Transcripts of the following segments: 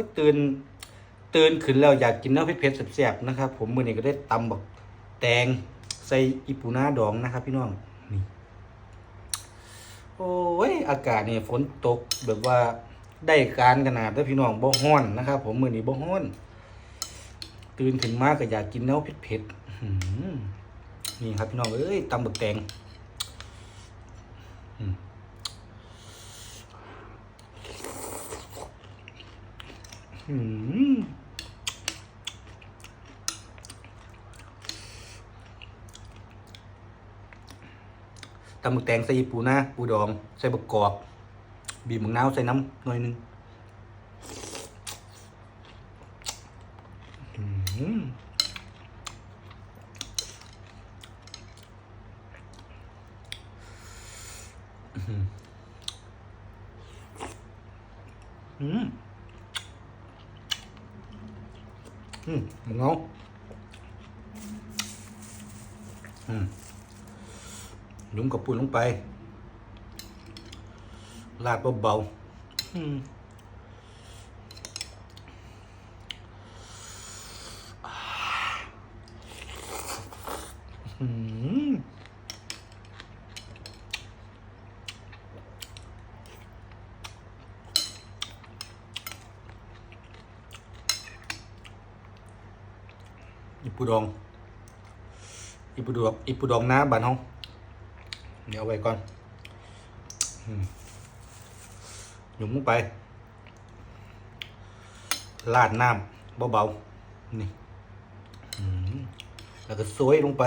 ยตื่นตื่นขึ้นแล้วอยากกินเนื้อเผ็ดๆแซ่บๆนะครับ ผมมื้อนี้ก็ได้ตำบักแตงใส่อีปูนาดองนะครับ พี่น้องนี่โอ้ยอากาศเนี่ฝนตกแบบว่าได้การขนาดเด้พี่น้องบ่ฮ้อนนะครับ ผมมื้อนี้บ่ฮ้อน ตื่นขึ้นมาก็อยากกินเนื้อเผ็ดๆอื้อหือนี่ครับพี่น้องเอ้ยตำบักแตงอืม อืม ตำหมึกแตงใส่ปูนะปูดอง ใส่บกกอก บีบมะนาวใส่น้ำหน่อยนึงอืม อืมอืมมึงอาอืมหนุ่มกับปุ๋ยลงไป ลาดเบาๆอืมอืม อีปูดองอีปูดองอีปูดองน้ำบานห้องเดี๋ยวเอาไว้ก่อนหยุ่มลงไปลาดน้ำเบาๆ นี่แล้วก็ซวยลงไป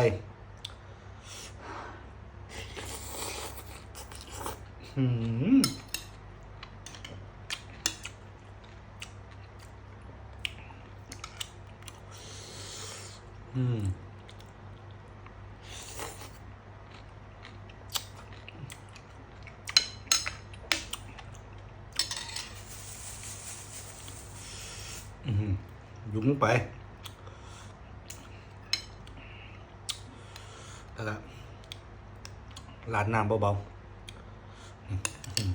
อืม อืมอืมยุมลงไปแล้วก็ลาดน้ำเบาๆอืมอืม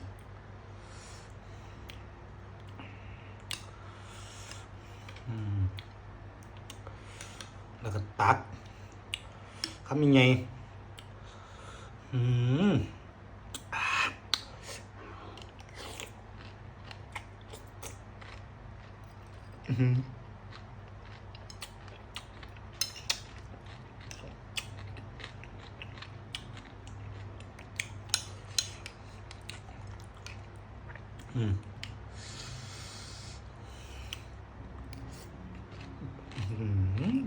อืม แล้วก็ตักทำยังไงอืมอือหืออืมอื้อหือ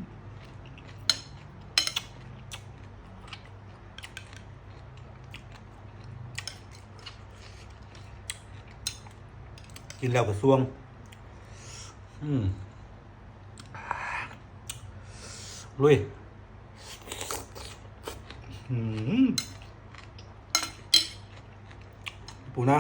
กินแล้วก็ซ่วง อืมลุยอืมปูนะ